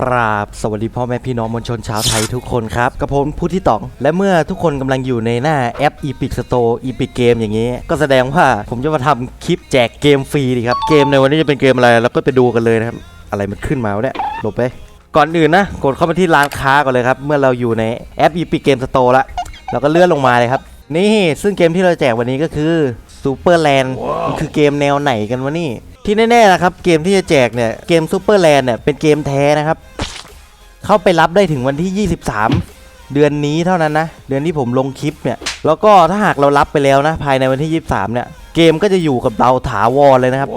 กราบสวัสดีพ่อแม่พี่น้องมวลชนชาวไทยทุกคนครับกับผมผู้ที่ต๋อง และเมื่อทุกคนกำลังอยู่ในหน้าแอป Epic Store Epic Game อย่างนี้ ก็แสดงว่าผมจะมาทำคลิปแจกเกมฟรีดีครับ เกมในวันนี้จะเป็นเกมอะไรเราก็ไปดูกันเลยนะครับ อะไรมันขึ้นมาวะเนี่ยหลบไป ก่อนอื่นนะ กดเข้ามาที่ร้านค้าก่อนเลยครับ เมื่อเราอยู่ในแอป Epic Game Store ละเราก็เลื่อนลงมาเลยครับ นี่ซึ่งเกมที่เราแจกวันนี้ก็คือ Super Land มันคือเกมแนวไหนกันวะนี่ ที่แน่ๆนะครับเกมที่จะแจกเนี่ยเกม Super Land เนี่ยเป็นเกมแท้นะครับ เข้าไปรับได้ถึงวันที่ 23 เดือนนี้เท่านั้นนะ เดือนที่ผมลงคลิปเนี่ยแล้วก็ถ้าหากเรารับไปแล้วนะภายในวันที่ 23 เนี่ยเกมก็จะอยู่กับเราถาวรเลยนะครับ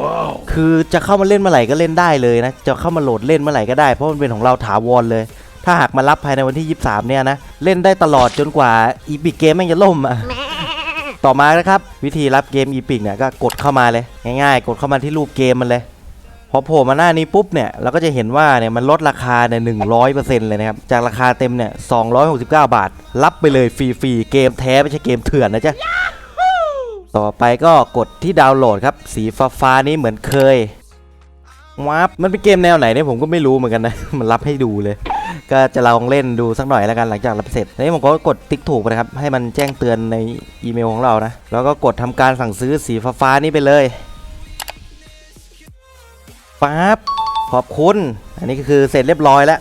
คือจะเข้ามาเล่นเมื่อไหร่ก็เล่นได้เลยนะ จะเข้ามาโหลดเล่นเมื่อไหร่ก็ได้ เพราะมันเป็นของเราถาวรเลย ถ้าหากมารับภายในวันที่ 23 เนี่ยนะ เล่นได้ตลอดจนกว่าอีพิกเกมแม่งจะล่มอะ ต่อมานะครับ วิธีรับเกมอีพิกเนี่ยก็กดเข้ามาเลย ง่ายๆ กดเข้ามาที่รูปเกมมันเลยพอโผล่มาหน้านี้ปุ๊บเนี่ยเราก็จะเห็นว่าเนี่ยมันลดราคาเนี่ยหนึ่งร้อยเปอร์เซ็นต์เลยนะครับ จากราคาเต็มเนี่ยสองร้อยหกสิบเก้าบาท รับไปเลยฟรีๆ เกมแท้ไม่ใช่เกมเถื่อนนะจ๊ะ ต่อไปก็กดที่ดาวน์โหลดครับ สีฟ้าๆนี้เหมือนเคย วับมันเป็นเกมแนวไหนเนี่ยผมก็ไม่รู้เหมือนกันนะ มันรับให้ดูเลย ก็จะลองเล่นดูสักหน่อยแล้วกันหลังจากรับเสร็จทีนี้ผมก็กดติ๊กถูกนะครับ ให้มันแจ้งเตือนในอีเมลของเรานะ แล้วก็กดทำการสั่งซื้อสีฟ้าๆนี้ไปเลยปั๊บขอบคุณ อันนี้ก็คือเสร็จเรียบร้อยแล้ว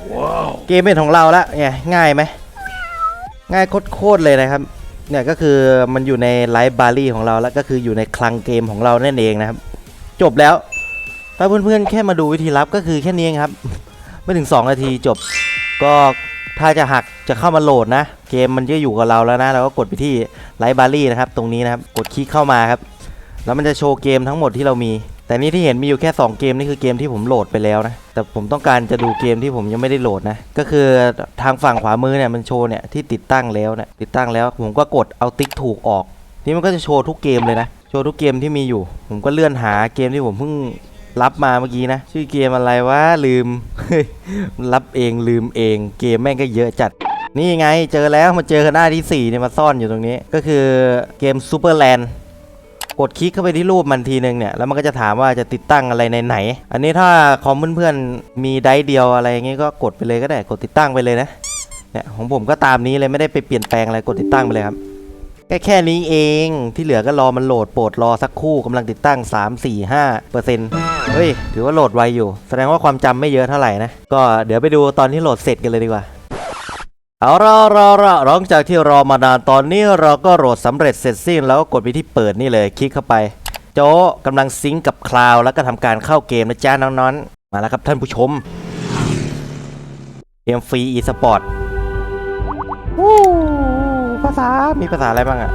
เกมเป็นของเราแล้วไงง่ายไหมง่ายโคตรๆเลยนะครับเนี่ยก็คือมันอยู่ในไลฟ์บารี่ของเราแล้วก็คืออยู่ในคลังเกมของเรานั่นเองนะครับ จบแล้ว ถ้าเพื่อนๆแค่มาดูวิธีรับก็คือแค่นี้ครับ ไม่ถึง 2 นาทีจบ ก็ถ้าจะหักจะเข้ามาโหลดนะ เกมมันจะอยู่กับเราแล้วนะเราก็กดไปที่ไลฟ์บารี่นะครับ ตรงนี้นะครับ กดคลิกเข้ามาครับ แล้วมันจะโชว์เกมทั้งหมดที่เรามี แต่นี่ที่เห็นมีอยู่แค่ 2 เกมนี่คือเกมที่ผมโหลดไปแล้วนะ แต่ผมต้องการจะดูเกมที่ผมยังไม่ได้โหลดนะ ก็คือทางฝั่งขวามือเนี่ยมันโชว์เนี่ยที่ติดตั้งแล้วเนี่ยติดตั้งแล้ว ผมก็กดเอาติ๊กถูกออก นี่มันก็จะโชว์ทุกเกมเลยนะ โชว์ทุกเกมที่มีอยู่ ผมก็เลื่อนหาเกมที่ผมเพิ่ง รับมาเมื่อกี้นะ ชื่อเกมอะไรวะลืม รับเองลืมเอง เกมแม่งก็เยอะจัด นี่ไงเจอแล้วมาเจอหน้าที่4เนี่ยมาซ่อนอยู่ตรงนี้ ก็คือเกม Super Land กดคลิกเข้าไปที่รูปมันทีนึงเนี่ย แล้วมันก็จะถามว่าจะติดตั้งอะไรในไหน อันนี้ถ้าคอมเพื่อนๆมีไดร์เดียวอะไรอย่างงี้ก็กดไปเลยก็ได้กดติดตั้งไปเลยนะเนี่ยของผมก็ตามนี้เลยไม่ได้ไปเปลี่ยนแปลงอะไรกดติดตั้งไปเลยครับแค่แค่นี้เองที่เหลือก็รอมันโหลดโปรดรอสักครู่กำลังติดตั้ง 3 4 5เปอร์เซ็นต์ เฮ้ย ถือว่าโหลดไวอยู่ แสดงว่าความจำไม่เยอะเท่าไหร่นะ ก็เดี๋ยวไปดูตอนที่โหลดเสร็จกันเลยดีกว่า เอาละรอละหลังจากที่รอมานานตอนนี้เราก็โหลดสำเร็จเสร็จสิ้นแล้วก็กดไปที่เปิดนี่เลย คลิกเข้าไป โจะกำลังซิงก์กับคลาวด์แล้วก็ทำการเข้าเกมนะจ้าน้องๆ มาแล้วครับท่านผู้ชมเกมฟรีอีสปอร์ตภาษา มีภาษาอะไรบ้างอะ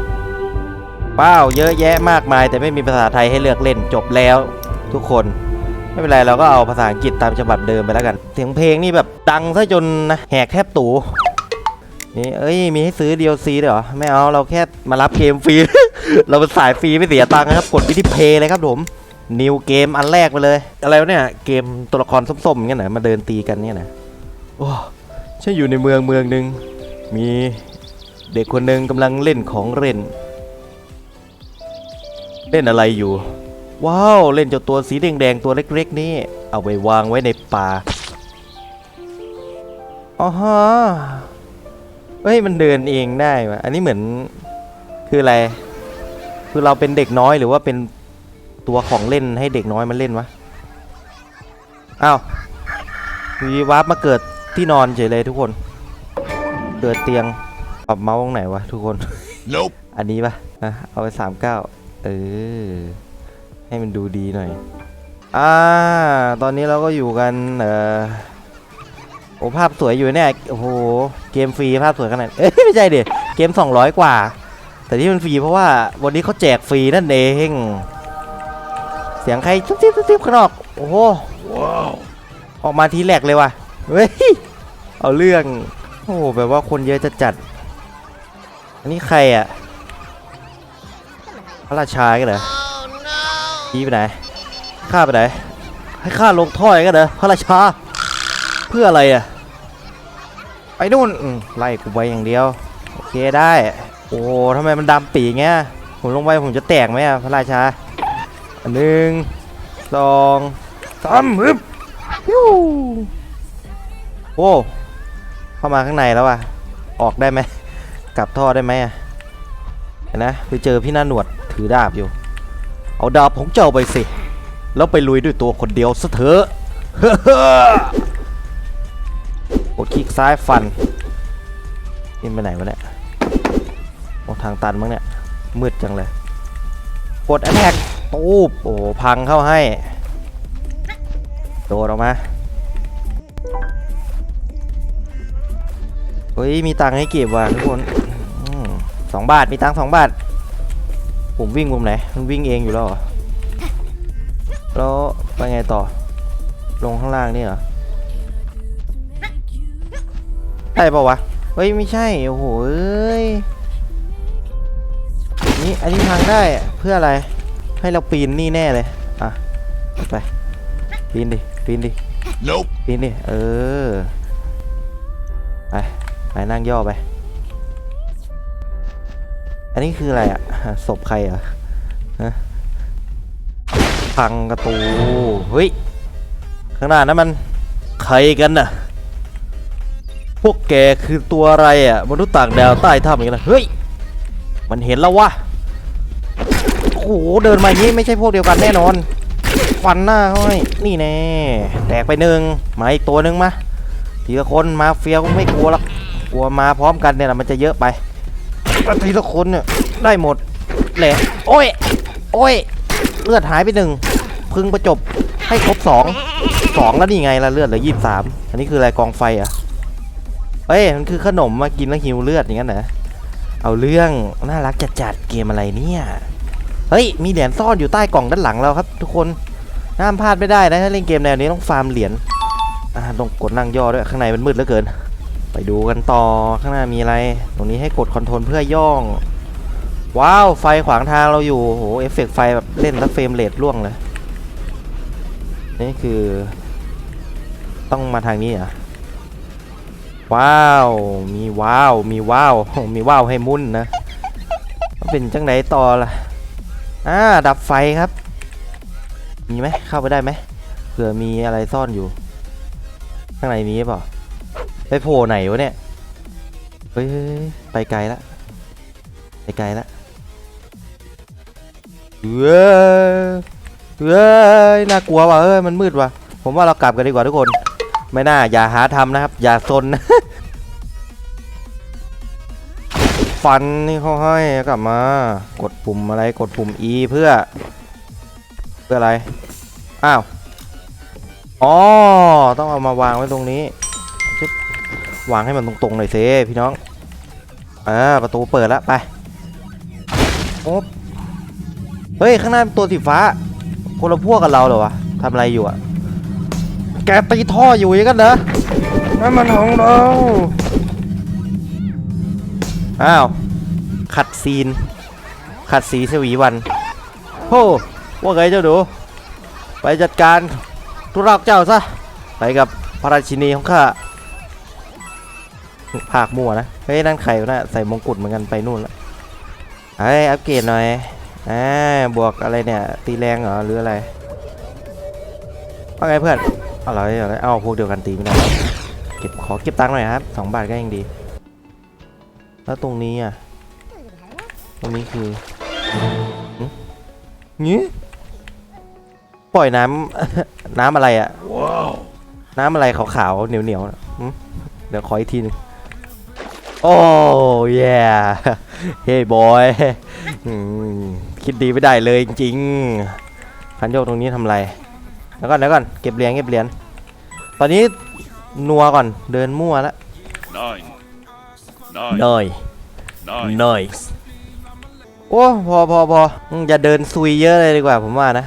เป้าเยอะแยะมากมาย แต่ไม่มีภาษาไทยให้เลือกเล่นจบแล้ว ทุกคนไม่เป็นไรเราก็เอาภาษาอังกฤษตามฉบับเดิมไปแล้วกัน เสียงเพลงนี่แบบดังซะจนนะแหกแทบตูนี่เอ้ยมีให้ซื้อ DLC ด้วยเหรอ ไม่เอาเราแค่มารับเกมฟรี เราเป็นสายฟรีไม่เสียตังค์นะครับ กดไปที่เพย์เลยครับผมนิวเกมอันแรกไปเลย อะไรวะเนี่ย เกมตัวละครส้มๆเงี้ยนะมาเดินตีกันเนี่ยนะโอ้ฉันอยู่ในเมืองเมืองหนึ่งมีเด็กคนหนึ่งกำลังเล่นของเล่น เล่นอะไรอยู่ ว้าว เล่นเจ้าตัวสีแดงๆตัวเล็กๆนี่ เอาไปวางไว้ในป่าอ๋อฮะเฮ้ยมันเดินเองได้วะอันนี้เหมือนคืออะไร คือเราเป็นเด็กน้อยหรือว่าเป็นตัวของเล่นให้เด็กน้อยมันเล่นวะอ้าววีวาร์ปมาเกิดที่นอนเฉยเลยทุกคน เกิดเตียงปรับเมาส์ตรงไหนวะทุกคน Nope. อันนี้ปะอะเอาไปสามเก้าเออ ให้มันดูดีหน่อย อ่า ตอนนี้เราก็อยู่กันเออโอ้ภาพสวยอยู่เนี่ยโอ้โหเกมฟรีภาพสวยขนาดเอ้ยไม่ใช่ดิเกม 200 กว่า แต่ที่มันฟรีเพราะว่าวันนี้เขาแจกฟรีนั่นเอง เสียงใครซุบซิบซุบซิบข้างนอกโอ้โห Wow. ออกมาทีแรกเลยว่ะเฮ้ยเอาเรื่องโอ้โหแบบว่าคนเยอะจะจัด อันนี้ใครอะพระราชากันเหรอ ชี้ไปไหนข้าไปไหน ให้ข้าลงถ้อยกันเหรอพระราชา เพื่ออะไรอะไปนู่นอืมไล่กูไปอย่างเดียว โอเคได้ โอ้โหทำไมมันดำปีเงี้ยผมลงไปผมจะแตกไหมอะพระราชาอันหนึ่งสองสามฮึบยูอ้เข้ามาข้างในแล้วอะ ออกได้ไหมกลับท่อได้ไหมอะเห็นนะไปเจอพี่หน้าหนวดถือดาบอยู่ เอาดาบของเจ้าไปสิ แล้วไปลุยด้วยตัวคนเดียวซะเถอะกดคลิกซ้ายฟันนี่ไปไหนวะเนี่ยโอ้ทางตันมั้งเนี่ย มืดจังเลย กดแอ t แทกตูบโอ้พังเข้าให้ โดดออกมาเฮ้ย มีตังค์ให้เก็บว่ะทุกคนสองบาท มีตังค์สองบาท ผมวิ่งมุมไหน มันวิ่งเองอยู่แล้วเหรอ แล้วไปไงต่อ ลงข้างล่างนี่เหรอได้ปะวะ เฮ้ย ไม่ใช่ โอ้โหเอ้ยนี่อันนี้ทางได้อะเพื่ออะไร ให้เราปีนนี่แน่เลย อะ ไป ปีนดิ ปีนดิ Nope. ปีนดิ เออ ไป ไปนั่งย่อไป อันนี้คืออะไรอะศพใครอะฮะพังประตูเฮ้ยข้างหน้านั้นมันใครกันน่ะ พวกแกคือตัวอะไรอะมนุษย์ต่างดาวใต้ถ้ำอย่างนั้นเฮ้ยมันเห็นแล้ววะโอ้โหเดินมาอย่างนี้ไม่ใช่พวกเดียวกันแน่นอนฟันหน้าเขาให้นี่แน่แตกไปหนึ่งมาอีกตัวหนึ่งมาทีละคนมาเฟียก็ไม่กลัวหรอกกลัวมาพร้อมกันเนี่ยแหละมันจะเยอะไป แต่ทีละคนเนี่ยได้หมดแหละโอ้ย โอ้ย เลือดหายไปหนึ่งพึงประจบให้ครบสองสองแล้วนี่ไงละเลือดเหลือยี่สิบสามอันนี้คืออะไรกองไฟอะเฮ้ยมันคือขนมมากินแล้วหิวเลือดอย่างนั้นเหรอเอาเรื่องน่ารักจัดจัดเกมอะไรเนี่ยเฮ้ยมีเหรียญซ่อนอยู่ใต้กล่องด้านหลังเราครับ ทุกคนห้ามพลาดไม่ได้นะถ้าเล่นเกมแนวนี้ต้องฟาร์มเหรียญอ่าต้องกดนั่งย่อด้วยข้างในมันมืดเหลือเกิน ไปดูกันต่อข้างหน้ามีอะไร ตรงนี้ให้กดคอนโทรลเพื่อย่อง ว้าว ไฟขวางทางเราอยู่โหเอฟเฟกต์ไฟแบบเล่นแล้วเฟรมเรทร่วงเลย นี่คือ ต้องมาทางนี้อะว้าว มีว้าว มีว้าว มีว้าวให้มุ่นนะมันเป็นจังไหนต่อล่ะ อ่า ดับไฟครับ มีไหมเข้าไปได้ไหมเผื่อมีอะไรซ่อนอยู่ ข้างในมีหรือเปล่า ไปโผล่ไหนวะเนี่ย เฮ้ยไปไกลละ ไปไกลละเว้ยเว้ยน่ากลัวว่ะเอ้ยมันมืดว่ะ ผมว่าเรากลับกันดีกว่าทุกคน ไม่น่า อย่าหาทำนะครับ อย่าซนนะฟันนี่เขาให้กลับมา กดปุ่มอะไรกดปุ่ม E เพื่อ เพื่ออะไร อ้าว อ๋อ ต้องเอามาวางไว้ตรงนี้ วางให้มันตรงๆหน่อยเซพี่น้องอ่าประตูเปิดแล้วไปโอ๊บเฮ้ยข้างหน้าเป็นตัวสีฟ้าคนละพวกกับเราเหรอวะทำอะไรอยู่อะแกตีท่ออยู่อย่างนั้นเหรอนั่นมันของเราอ้าวขัดซีน ขัดสีสวีวันโฮ้ว่าไงเจ้าดูไปจัดการธุระของเจ้าซะไปกับพระราชินีของข้า ภาคมั่วนะ เฮ้ยนั่นใครวะนะใส่มงกุฎเหมือนกันไปนู่นละเฮ้ยอัปเกรดหน่อยอ่าบวกอะไรเนี่ย ตีแรงเหรอหรืออะไรว่าไงเพื่อนอะไรอะไรเอ้าพวกเดียวกันตีไม่ได้แล้วเก็บขอเก็บตังค์หน่อยครับสองบาทก็ยังดี แล้วตรงนี้อะตรงนี้คือหึงี้ปล่อยน้ำน้ำอะไรอะ Wow. น้ำอะไรขาวๆเหนียวๆน่ะหึเดี๋ยวขออีกทีหนึง โอ้ยแย่เฮ้บอยคิดดีไม่ได้เลยจริงๆคันโยกตรงนี้ทำไรแล้วก่อนแล้วก่อนเก็บเหรียญเก็บเหรียญตอนนี้นัวก่อนเดินมั่วแล้วเนยเนยโอ้พอพอพออย่าเดินซุยเยอะเลยดีกว่าผมว่านะ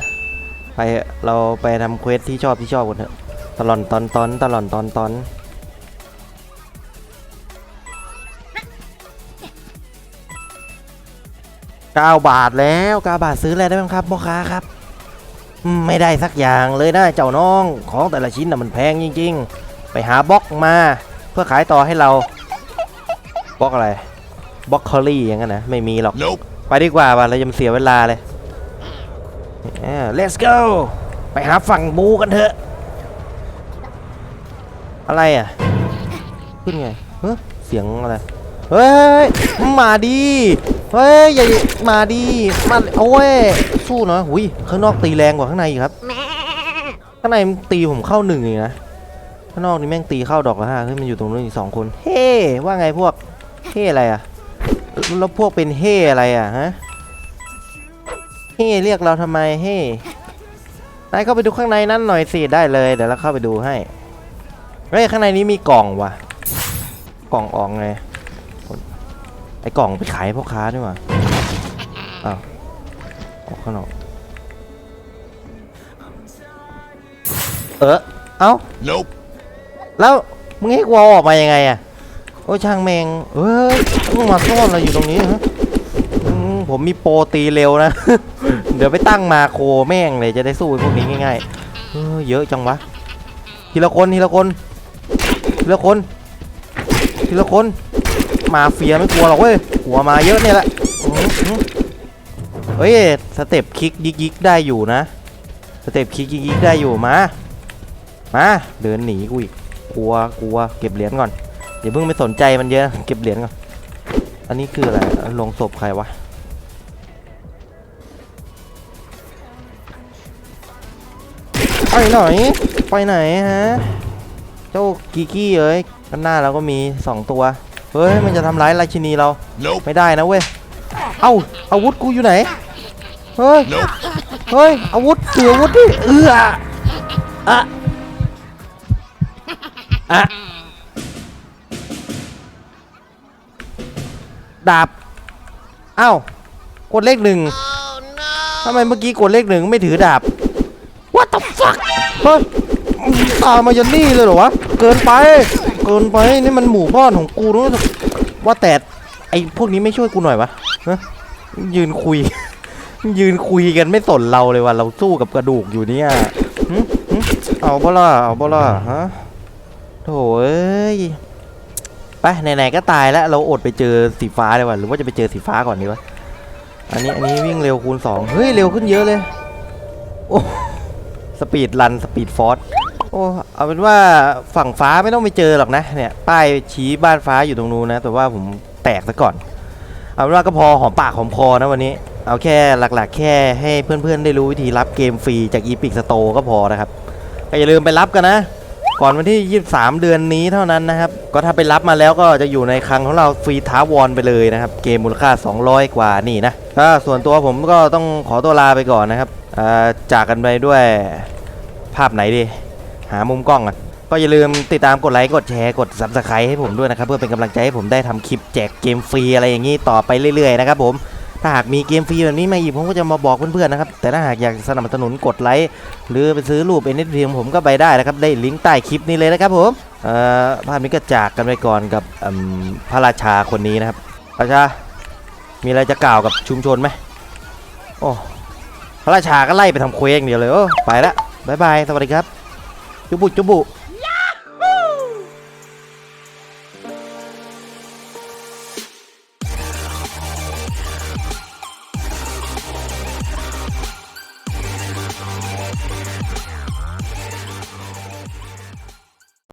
ไปเราไปทำเควสที่ชอบที่ชอบกันเถอะตลอดตอนตอนตลอนตอนตอนตอน ก้าบาทแล้วก้าบาทซื้ออะไรได้บ้างครับพ่อค้าครับ ไม่ได้สักอย่างเลยนะเจ้าน้องของแต่ละชิ้นน่ะมันแพงจริง ๆ ไปหาบล็อกมาเพื่อขายต่อให้เราบล็อกอะไรบล็อกคอรี่อย่างนั้นนะไม่มีหรอก nope. ไปดีกว่าว่ะเราจะเสียเวลาเลย let's go ไปหาฝั่งบูกันเถอะ อะไรอะ ขึ้นไงเฮ้เสียงอะไร เฮ้ย มาดี เฮ้ย อย่ามาดีมาโอ้ย สู้หน่อยหุยข้างนอกตีแรงกว่าข้างในอีกครับ ข้างในมันตีผมเข้าหนึ่งเองนะ ข้างนอกนี่แม่งตีเข้าดอกละห้าเฮ้ยมันอยู่ตรงนู้นอีกสองคน เฮ้ ว่าไงพวก เฮ้อะไรอะ แล้วพวกเป็นเฮ้อะไรอะฮะ เฮ้เรียกเราทำไม เฮ้นายเข้าไปดูข้างในนั้นหน่อยสิ ได้เลย เดี๋ยวเราเข้าไปดูให้ เฮ้ยข้างในนี้มีกล่องว่ะ กล่องออกไง ไอ้กล่องไปขายให้พ่อค้าด้วยว่ะอ้าวออกข้างนอกเออเอ้า Nope. แล้วมึงให้กูเอาออกมายังไงอะโอ้ยช่างแมงเอ้ยมึงมาซ่อนอะไรอยู่ตรงนี้ฮะอืมผมมีโปรตีเร็วนะ เดี๋ยวไปตั้งมาโครแม่งเลยจะได้สู้ไอ้พวกนี้ง่ายๆเออเยอะจังวะทีละคนทีละคนทีละคนทีละคน มาเฟียไม่กลัวหรอกเว้ย หัวมาเยอะเนี่ยแหละเฮ้ย สเต็ปคลิกยิกยิกได้อยู่นะ สเต็ปคลิกยิกยิกได้อยู่ มา มา เดินหนีกูอีก กลัว กลัว เก็บเหรียญก่อนอย่าเพิ่งไปสนใจมันเยอะ เก็บเหรียญก่อน อันนี้คืออะไร ลงศพใครวะไปไหนไปไหนฮะ เจ้ากีกี้เอ้ยด้านหน้าเราก็มีสองตัว เฮ้ยมันจะทำร้ายราชินีเรา Nope. ไม่ได้นะเว้ย เอ้าอาวุธกูอยู่ไหน เฮ้ย Nope. เฮ้ยอาวุธถืออาวุธดิเอืออะอะดาบเอ้ากดเลขหนึ่งทำไมเมื่อกี้กดเลขหนึ่งไม่ถือดาบ What the fuck เฮ้ยมึงตามมายันนี่เลยเหรอวะ เกินไป เกินไปนี่มันหมู่บ้านของกูรู้ว่าแต่ไอ้พวกนี้ไม่ช่วยกูหน่อยวะฮะยืนคุย ยืนคุยกันไม่สนเราเลยว่ะเราสู้กับกระดูกอยู่เนี่ยเอาบ่ล่ะเอาบ่ล่ะฮะโถ่เอ้ยไปไหนๆก็ตายแล้วเราอดไปเจอสีฟ้าเลยว่ะหรือว่าจะไปเจอสีฟ้าก่อนดีวะอันนี้อันนี้วิ่งเร็วคูณสองเฮ้ยเร็วขึ้นเยอะเลยโอ้สปีดรันสปีดฟอร์ส โอ้เอาเป็นว่าฝั่งฟ้าไม่ต้องไปเจอหรอกนะเนี่ยป้ายชี้บ้านฟ้าอยู่ตรงนู้นนะแต่ว่าผมแตกซะก่อน เอาเป็นว่าก็พอหอมปากหอมคอนะวันนี้ เอาแค่หลักๆ แค่ให้เพื่อนๆได้รู้วิธีรับเกมฟรีจาก Epic Store ก็พอนะครับก็อย่าลืมไปรับกันนะ ก่อนวันที่ 23 เดือนนี้เท่านั้นนะครับ ก็ถ้าไปรับมาแล้วก็จะอยู่ในคลังของเราฟรีท้าวอนไปเลยนะครับ เกมมูลค่า 200 กว่านี่นะถ้าส่วนตัวผมก็ต้องขอตัวลาไปก่อนนะครับจากกันไปด้วยภาพไหนดี หามุมกล้องก่อนก็อย่าลืมติดตามกดไลค์กดแชร์กด subscribe ให้ผมด้วยนะครับ เพื่อเป็นกำลังใจให้ผมได้ทำคลิปแจกเกมฟรีอะไรอย่างนี้ต่อไปเรื่อยๆนะครับผมถ้าหากมีเกมฟรีแบบนี้มาอีกผมก็จะมาบอกเพื่อนๆนะครับแต่ถ้าหากอยากสนับสนุนกดไลค์หรือไปซื้อรูป NFT ของผมก็ไปได้นะครับได้ลิงก์ใต้คลิปนี้เลยนะครับผมเอ่อภาพนี้ก็จากกันไปก่อนกับอืมพระราชาคนนี้นะครับพระราชามีอะไรจะกล่าวกับชุมชนไหมโอ้พระราชาก็ไล่ไปทำเควสอย่างเดียวเลยโอ้ไปละบายบายสวัสดีครับ จุบุจุบุ